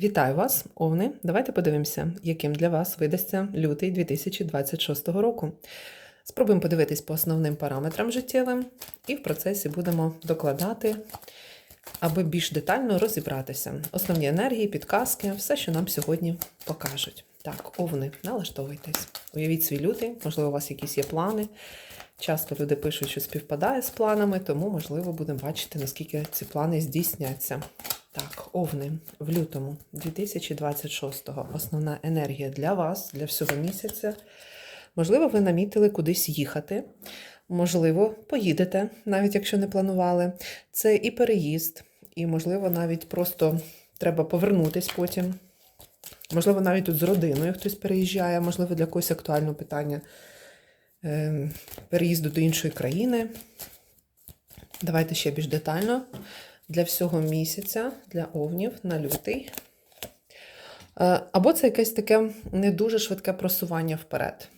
Вітаю вас, Овни. Давайте подивимося, яким для вас видасться лютий 2026 року. Спробуємо подивитись по основним параметрам життєвим і в процесі будемо докладати, аби більш детально розібратися. Основні енергії, підказки, все, що нам сьогодні покажуть. Так, овни, налаштовуйтесь. Уявіть свій лютий, можливо, у вас якісь є плани. Часто люди пишуть, що співпадає з планами, тому, можливо, будемо бачити, наскільки ці плани здійсняться. Так, овни в лютому 2026-го. Основна енергія для вас, для всього місяця. Можливо, ви намітили кудись їхати. Можливо, поїдете, навіть якщо не планували. Це і переїзд, і, можливо, навіть просто треба повернутись потім. Можливо, навіть тут з родиною хтось переїжджає, можливо, для когось актуальне питання е, переїзду до іншої країни. Давайте ще більш детально для всього місяця, для овнів на лютий. Е, Або це якесь таке не дуже швидке просування вперед.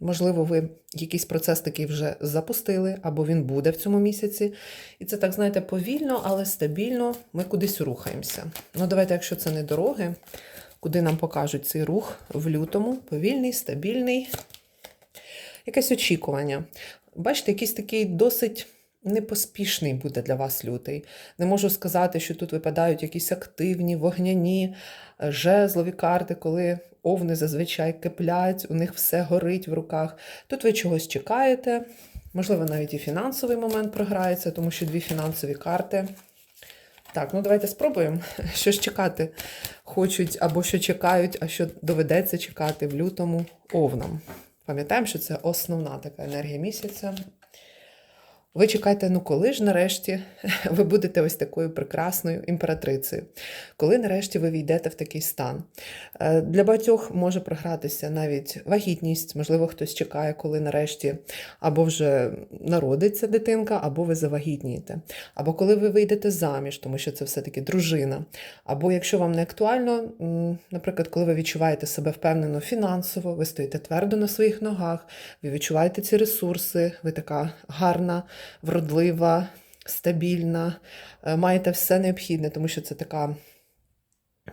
Можливо, ви якийсь процес такий вже запустили, або він буде в цьому місяці. І це так, знаєте, повільно, але стабільно ми кудись рухаємося. Ну, давайте, якщо це не дороги, куди нам покажуть цей рух в лютому, повільний, стабільний, якесь очікування. Бачите, якийсь такий досить непоспішний буде для вас лютий. Не можу сказати, що тут випадають якісь активні, вогняні, е, жезлові карти, коли овни зазвичай киплять, у них все горить в руках. Тут ви чогось чекаєте, можливо, навіть і фінансовий момент програється, тому що дві фінансові карти. Так, ну давайте спробуємо. Що ж чекати хочуть, або що чекають, а що доведеться чекати в лютому овнам. Пам'ятаємо, що це основна така енергія місяця. Ви чекаєте, ну коли ж нарешті ви будете ось такою прекрасною імператрицею, коли нарешті ви війдете в такий стан. Е, Для багатьох може програтися навіть вагітність, можливо, хтось чекає, коли нарешті або вже народиться дитинка, або ви завагітнієте, або коли ви вийдете заміж, тому що це все-таки дружина. Або якщо вам не актуально, наприклад, коли ви відчуваєте себе впевнено фінансово, ви стоїте твердо на своїх ногах, ви відчуваєте ці ресурси, ви така гарна вродлива, стабільна, е, маєте все необхідне, тому що це така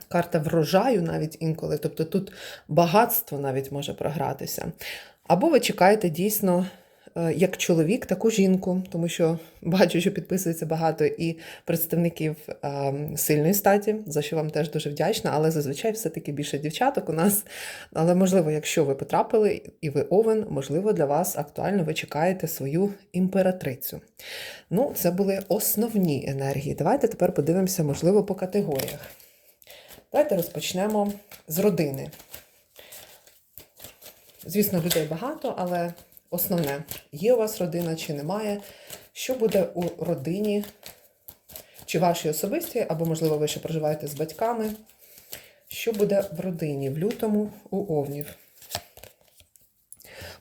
карта врожаю навіть інколи. Тобто тут багатство навіть може програтися. Або ви чекаєте дійсно. Е, Як чоловік, таку жінку, тому що бачу, що підписується багато і представників е, сильної статі, за що вам теж дуже вдячна, але зазвичай все-таки більше дівчаток у нас. Але можливо, якщо ви потрапили і ви овен, можливо, для вас актуально ви чекаєте свою імператрицю. Ну, це були основні енергії. Давайте тепер подивимося, можливо, по категоріях. Давайте розпочнемо з родини. Звісно, людей багато, але основне, є у вас родина чи немає. Що буде у родині, чи вашій особистій, або, можливо, ви ще проживаєте з батьками. Що буде в родині в лютому у Овнів?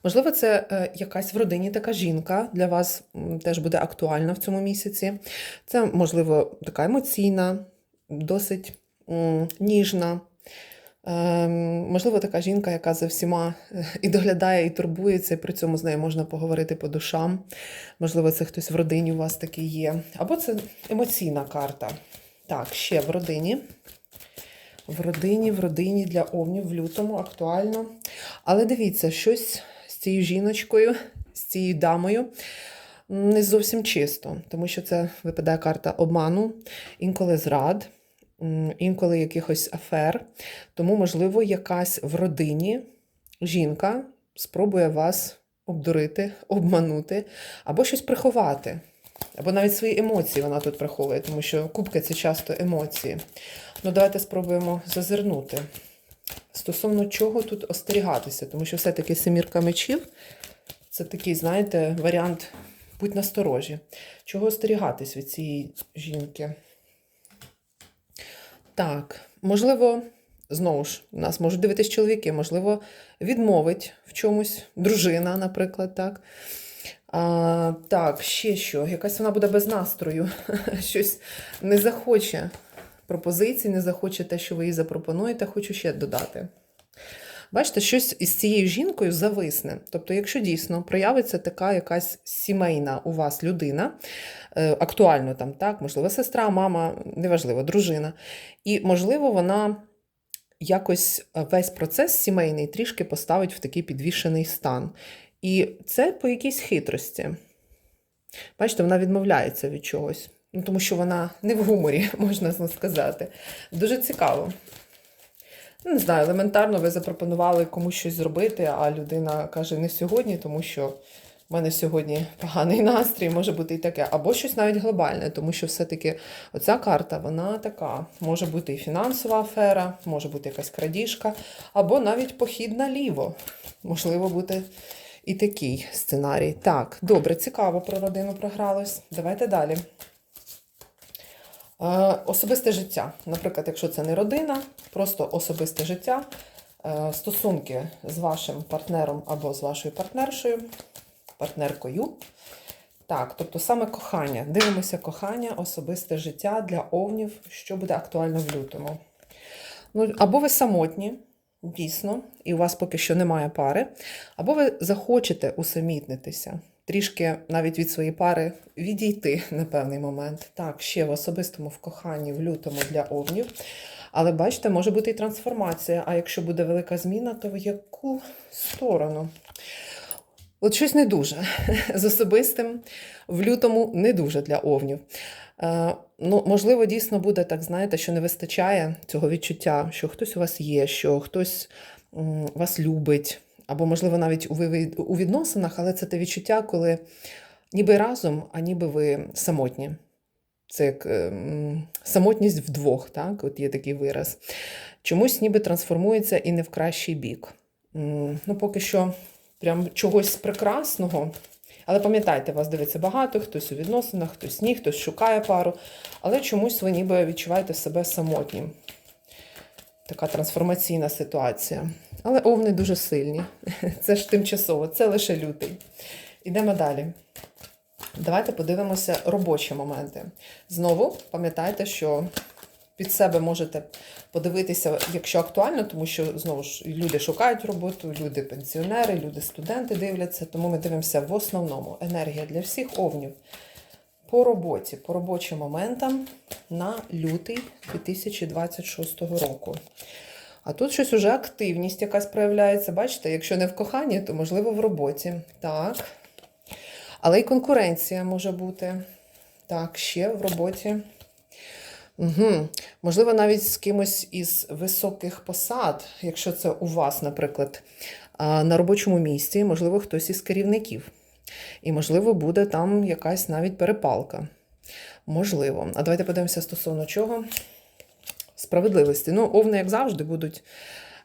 Можливо, це е, якась в родині така жінка для вас теж буде актуальна в цьому місяці. Це, можливо, така емоційна, досить ніжна. Ем, можливо, така жінка, яка за всіма е, і доглядає, і турбується, і при цьому з нею можна поговорити по душам. Можливо, це хтось в родині у вас такий є. Або це емоційна карта. Так, ще в родині. В родині, в родині для овнів в лютому актуально. Але дивіться, щось з цією жіночкою, з цією дамою не зовсім чисто, тому що це випадає карта обману, інколи зрад, інколи якихось афер. Тому, можливо, якась в родині жінка спробує вас обдурити, обманути або щось приховати. Або навіть свої емоції вона тут приховує, тому що кубки це часто емоції. Ну, давайте спробуємо зазирнути. Стосовно чого тут остерігатися, тому що все-таки семірка мечів це такий, знаєте, варіант будь насторожі. Чого остерігатись від цієї жінки? Так, можливо, знову ж, нас можуть дивитись чоловіки, можливо, відмовить в чомусь дружина, наприклад, так. А, так, ще що? Якась вона буде без настрою, щось не захоче пропозиції, не захоче те, що ви їй запропонуєте, хочу ще додати. Бачите, щось із цією жінкою зависне. Тобто, якщо дійсно проявиться така якась сімейна у вас людина, е, актуально там, так, можливо, сестра, мама, неважливо, дружина. І, можливо, вона якось е, весь процес сімейний трішки поставить в такий підвішений стан. І це по якійсь хитрості. Бачите, вона відмовляється від чогось. Ну, тому що вона не в гуморі, можна сказати. Дуже цікаво. Не знаю, елементарно ви запропонували комусь щось зробити, а людина каже не сьогодні, тому що в мене сьогодні поганий настрій, може бути і таке. Або щось навіть глобальне, тому що все-таки оця карта, вона така. Може бути і фінансова афера, може бути якась крадіжка, або навіть похід наліво. Можливо, бути і такий сценарій. Так, добре, цікаво про родину програлось. Давайте далі. Е, Особисте життя. Наприклад, якщо це не родина, просто особисте життя, е, стосунки з вашим партнером або з вашою партнершою, партнеркою. Так, тобто саме кохання. Дивимося кохання, особисте життя для овнів, що буде актуально в лютому. Ну, або ви самотні, дійсно, і у вас поки що немає пари, або ви захочете усамітнитися, трішки навіть від своєї пари відійти на певний момент. Так, ще в особистому в коханні в лютому для овнів. Але бачите, може бути і трансформація. А якщо буде велика зміна, то в яку сторону? От щось не дуже. З особистим в лютому не дуже для овнів. Е, ну, можливо, дійсно буде так, знаєте, що не вистачає цього відчуття, що хтось у вас є, що хтось вас любить, або, можливо, навіть у, відносинах, але це те відчуття, коли ніби разом, а ніби ви самотні. Це як е, м, самотність вдвох, так? От є такий вираз. Чомусь ніби трансформується і не в кращий бік. Ну, поки що прям чогось прекрасного. Але пам'ятайте, вас дивиться багато, хтось у відносинах, хтось ні, хтось шукає пару, але чомусь ви ніби відчуваєте себе самотнім. Така трансформаційна ситуація. Але овни дуже сильні. Це ж тимчасово, це лише лютий. Ідемо далі. Давайте подивимося робочі моменти. Знову пам'ятайте, що під себе можете подивитися, якщо актуально, тому що знову ж люди шукають роботу, люди пенсіонери, люди студенти дивляться, тому ми дивимося в основному енергія для всіх овнів по роботі, по робочим моментам на лютий 2026 року. А тут щось уже активність якась проявляється. Бачите, якщо не в коханні, то можливо в роботі. Так. Але й конкуренція може бути. Так, ще в роботі. Угу. Можливо, навіть з кимось із високих посад, якщо це у вас, наприклад, на робочому місці, можливо, хтось із керівників. І, можливо, буде там якась навіть перепалка. Можливо. А давайте подивимося стосовно чого. Справедливості. Ну, овни, як завжди, будуть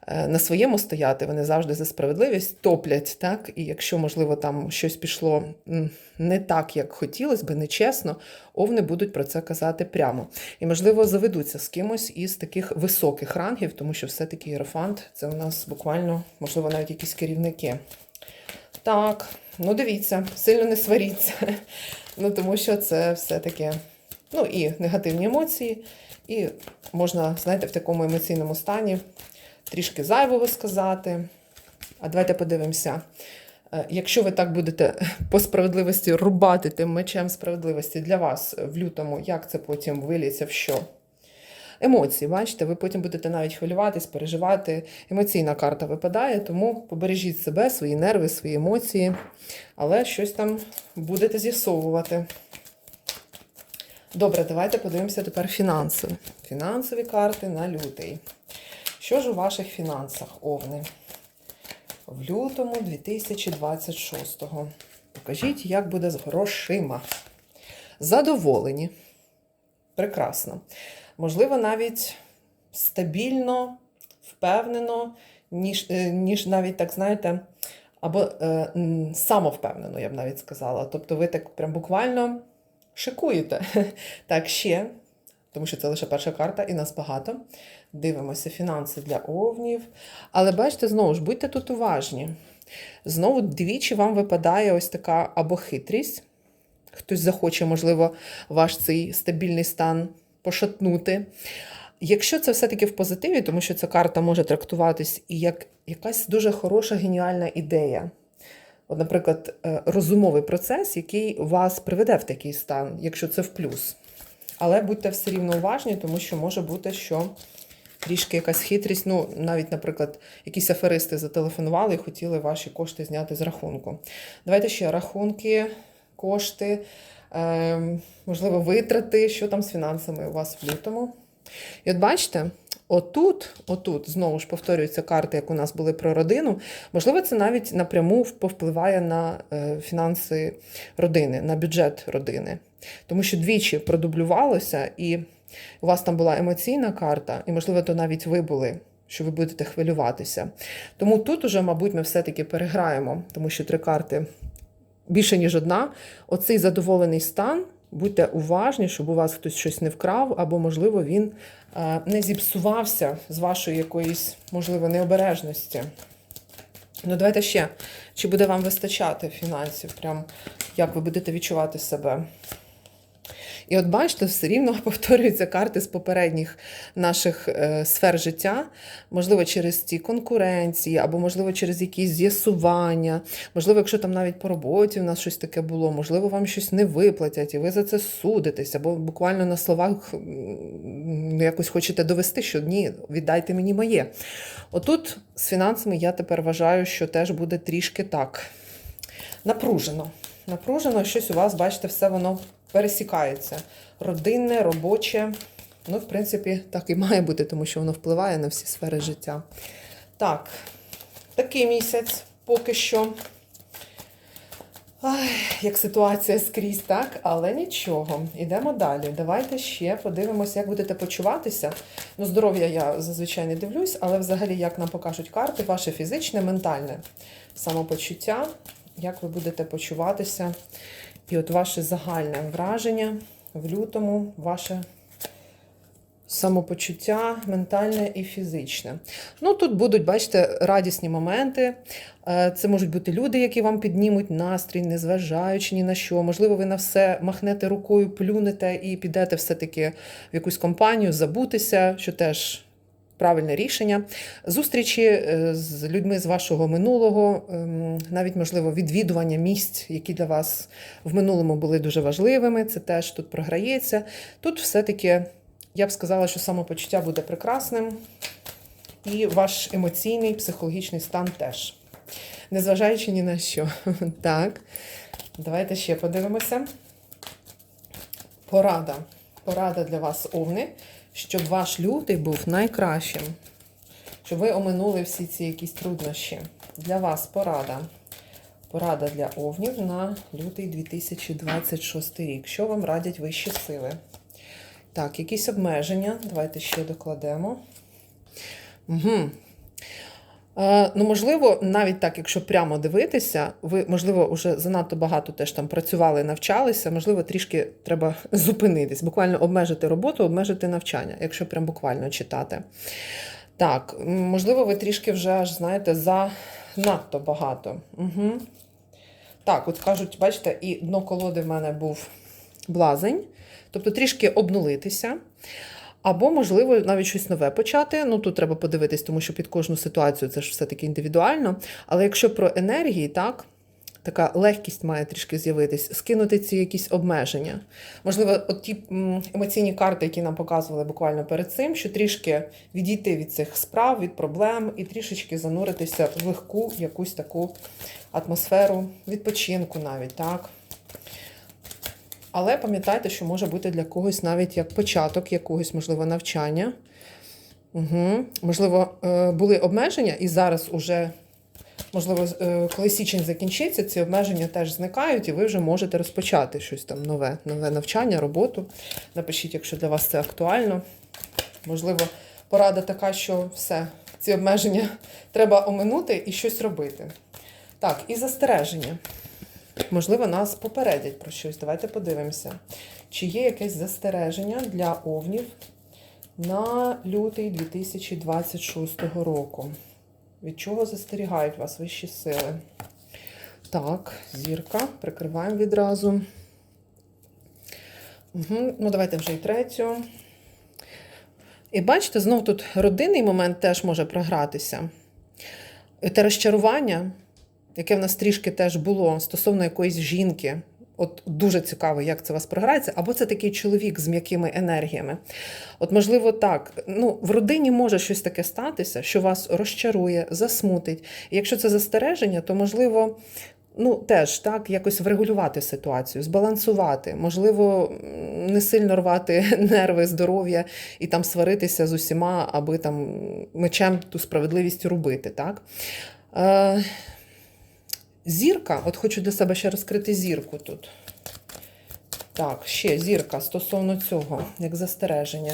е, на своєму стояти, вони завжди за справедливість топлять, так? І якщо, можливо, там щось пішло не так, як хотілося би, нечесно, овни будуть про це казати прямо. І, можливо, заведуться з кимось із таких високих рангів, тому що все-таки Єрофант це у нас буквально, можливо, навіть якісь керівники. Так, ну дивіться, сильно не сваріться. Ну, тому що це все-таки ну, і негативні емоції, і можна, знаєте, в такому емоційному стані трішки зайвого сказати. А давайте подивимося. Е, Якщо ви так будете по справедливості рубати тим мечем справедливості для вас в лютому, як це потім виліться в що? Емоції, бачите, ви потім будете навіть хвилюватись, переживати. Емоційна карта випадає, тому побережіть себе, свої нерви, свої емоції, але щось там будете з'ясовувати. Добре, давайте подивимося тепер фінанси. Фінансові карти на лютий. Що ж у ваших фінансах, Овни? В лютому 2026-го. Покажіть, як буде з грошима. Задоволені. Прекрасно. Можливо, навіть стабільно, впевнено, ніж, е, ніж навіть так, знаєте, або е, самовпевнено, я б навіть сказала. Тобто ви так прям буквально шикуєте. Так, ще, тому що це лише перша карта, і нас багато. Дивимося фінанси для овнів. Але бачите, знову ж будьте тут уважні. Знову двічі вам випадає ось така або хитрість. Хтось захоче, можливо, ваш цей стабільний стан пошатнути. Якщо це все-таки в позитиві, тому що ця карта може трактуватись і як якась дуже хороша геніальна ідея. от, наприклад, е, розумовий процес, який вас приведе в такий стан, якщо це в плюс. Але будьте все рівно уважні, тому що може бути, що трішки якась хитрість. Ну, навіть, наприклад, якісь аферисти зателефонували і хотіли ваші кошти зняти з рахунку. Давайте ще рахунки, кошти, можливо, витрати, що там з фінансами у вас в лютому. І от бачите, отут, отут, знову ж повторюються карти, як у нас були про родину. Можливо, це навіть напряму повпливає на е, фінанси родини, на бюджет родини. Тому що двічі продублювалося, і у вас там була емоційна карта, і, можливо, то навіть ви були, що ви будете хвилюватися. Тому тут уже, мабуть, ми все-таки переграємо, тому що три карти більше, ніж одна. Оцей задоволений стан. Будьте уважні, щоб у вас хтось щось не вкрав, або, можливо, він е, не зіпсувався з вашої якоїсь, можливо, необережності. Ну, давайте ще. Чи буде вам вистачати фінансів? Прям як ви будете відчувати себе? І от бачите, все рівно повторюються карти з попередніх наших е, сфер життя, можливо, через ті конкуренції, або, можливо, через якісь з'ясування, можливо, якщо там навіть по роботі в нас щось таке було, можливо, вам щось не виплатять, і ви за це судитесь, або буквально на словах якось хочете довести, що ні, віддайте мені моє. Отут з фінансами я тепер вважаю, що теж буде трішки так напружено. Напружено, щось у вас, бачите, все воно пересікається. Родинне, робоче. Ну, в принципі, так і має бути, тому що воно впливає на всі сфери життя. Так, такий місяць поки що. Ай, як ситуація скрізь, так? Але нічого. Ідемо далі. Давайте ще подивимося, як будете почуватися. Ну, здоров'я я зазвичай не дивлюсь, але взагалі, як нам покажуть карти, ваше фізичне, ментальне самопочуття, як ви будете почуватися. І от ваше загальне враження в лютому, ваше самопочуття ментальне і фізичне. Ну, тут будуть, бачите, радісні моменти. Е, Це можуть бути люди, які вам піднімуть настрій, незважаючи ні на що. Можливо, ви на все махнете рукою, плюнете і підете все-таки в якусь компанію, забутися, що теж. Правильне рішення. Зустрічі е, з людьми з вашого минулого, ем, навіть, можливо, відвідування місць, які для вас в минулому були дуже важливими. Це теж тут програється. Тут все-таки, я б сказала, що самопочуття буде прекрасним, і ваш емоційний, психологічний стан теж. Незважаючи ні на що. Так, давайте ще подивимося. Порада. Порада для вас, овни щоб ваш лютий був найкращим, щоб ви оминули всі ці якісь труднощі. Для вас порада. Порада для овнів на лютий 2026 рік. Що вам радять вищі сили? Так, якісь обмеження. Давайте ще докладемо. Угу. Е, Ну, можливо, навіть так, якщо прямо дивитися, ви, можливо, вже занадто багато теж там працювали, навчалися, можливо, трішки треба зупинитись, буквально обмежити роботу, обмежити навчання, якщо прям буквально читати. Так, можливо, ви трішки вже аж, знаєте, занадто багато. Угу. Так, от кажуть, бачите, і дно колоди в мене був блазень, тобто трішки обнулитися. Або, можливо, навіть щось нове почати. Ну, тут треба подивитись, тому що під кожну ситуацію це ж все-таки індивідуально. Але якщо про енергії, так, така легкість має трішки з'явитись, скинути ці якісь обмеження. Можливо, от ті емоційні карти, які нам показували буквально перед цим, що трішки відійти від цих справ, від проблем і трішечки зануритися в легку якусь таку атмосферу відпочинку навіть, так. Але пам'ятайте, що може бути для когось навіть як початок якогось, можливо, навчання. Угу. Можливо, е, були обмеження, і зараз уже, можливо, е, коли січень закінчиться, ці обмеження теж зникають, і ви вже можете розпочати щось там нове, нове навчання, роботу. Напишіть, якщо для вас це актуально. Можливо, порада така, що все, ці обмеження треба оминути і щось робити. Так, і застереження. Можливо, нас попередять про щось. Давайте подивимося. Чи є якесь застереження для овнів на лютий 2026 року? Від чого застерігають вас вищі сили? Так, зірка. Прикриваємо відразу. Угу. Ну, давайте вже і третю. І бачите, знов тут родинний момент теж може програтися. Те розчарування. Яке в нас трішки теж було стосовно якоїсь жінки. От дуже цікаво, як це у вас програється, або це такий чоловік з м'якими енергіями. От, можливо, так. Ну, в родині може щось таке статися, що вас розчарує, засмутить. І якщо це застереження, то можливо. Ну, теж так, якось врегулювати ситуацію, збалансувати, можливо, не сильно рвати нерви, здоров'я і там сваритися з усіма, аби там мечем ту справедливість робити. Так? Е, зірка, от хочу для себе ще розкрити зірку тут. Так, ще зірка стосовно цього, як застереження.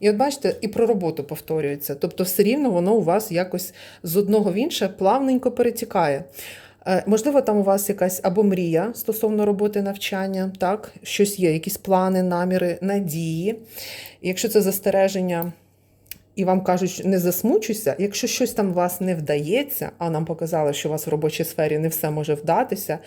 І от бачите, і про роботу повторюється. Тобто, все рівно воно у вас якось з одного в інше плавненько перетікає. Е, Можливо, там у вас якась або мрія стосовно роботи навчання, так? щось є, якісь плани, наміри, надії. І якщо це застереження, і вам кажуть, що не засмучуйся, якщо щось там у вас не вдається, а нам показали, що у вас в робочій сфері не все може вдатися,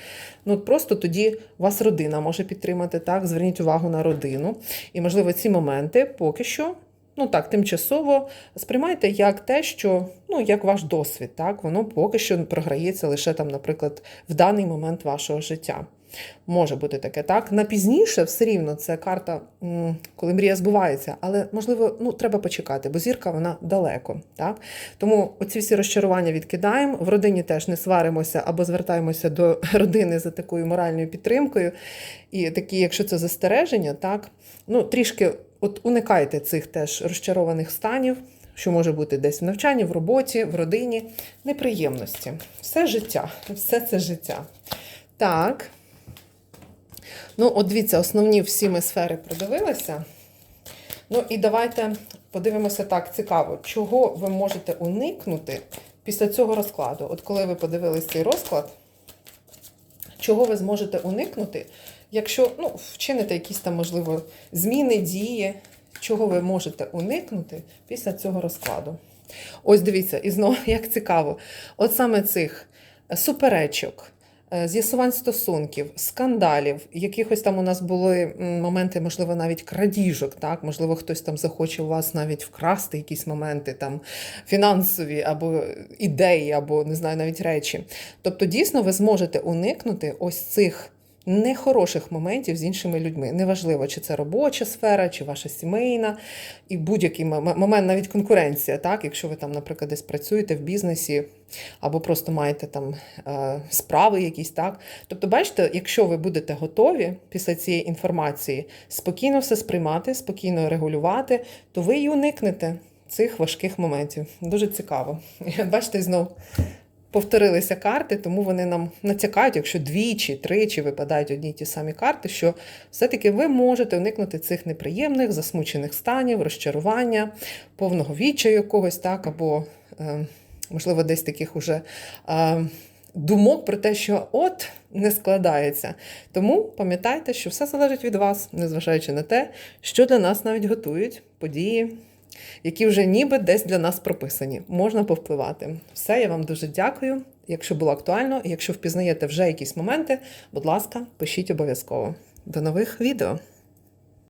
ну просто тоді вас родина може підтримати, так? Зверніть увагу на родину. І, можливо, ці моменти поки що. Ну так, тимчасово сприймайте як те, що ну як ваш досвід, так воно поки що програється лише там, наприклад, в даний момент вашого життя. Може бути таке, так. На пізніше все рівно це карта, коли мрія збувається, але можливо, ну треба почекати, бо зірка вона далеко. Так? Тому оці всі розчарування відкидаємо. В родині теж не сваримося або звертаємося до родини за такою моральною підтримкою. І такі, якщо це застереження, так ну трішки от уникайте цих теж розчарованих станів. Що може бути десь в навчанні, в роботі, в родині, неприємності. Все життя, все це життя. Так. Ну, от дивіться, основні всі ми сфери продивилися. Ну і давайте подивимося так цікаво, чого ви можете уникнути після цього розкладу. От коли ви подивились цей розклад, чого ви зможете уникнути, якщо ну, вчините якісь там, можливо, зміни, дії, чого ви можете уникнути після цього розкладу. Ось дивіться, і знову як цікаво, от саме цих суперечок, з'ясувань стосунків, скандалів, якихось там у нас були моменти, можливо, навіть крадіжок, так? Можливо, хтось там захоче у вас навіть вкрасти якісь моменти там фінансові або ідеї, або не знаю, навіть речі. Тобто, дійсно, ви зможете уникнути ось цих. Нехороших моментів з іншими людьми. Неважливо, чи це робоча сфера, чи ваша сімейна, і будь-який момент, навіть конкуренція, так? якщо ви там, наприклад, десь працюєте в бізнесі, або просто маєте там е, справи якісь, так. Тобто, бачите, якщо ви будете готові після цієї інформації спокійно все сприймати, спокійно регулювати, то ви й уникнете цих важких моментів. Дуже цікаво. Бачите, знов повторилися карти, тому вони нам натякають, якщо двічі, тричі випадають одні й ті самі карти, що все-таки ви можете уникнути цих неприємних, засмучених станів, розчарування, повного відчаю якогось, так, або, е, можливо, десь таких уже. Е, Думок про те, що от не складається. Тому пам'ятайте, що все залежить від вас, незважаючи на те, що для нас навіть готують події, які вже ніби десь для нас прописані. Можна повпливати. Все, я вам дуже дякую. Якщо було актуально, якщо впізнаєте вже якісь моменти, будь ласка, пишіть обов'язково. До нових відео!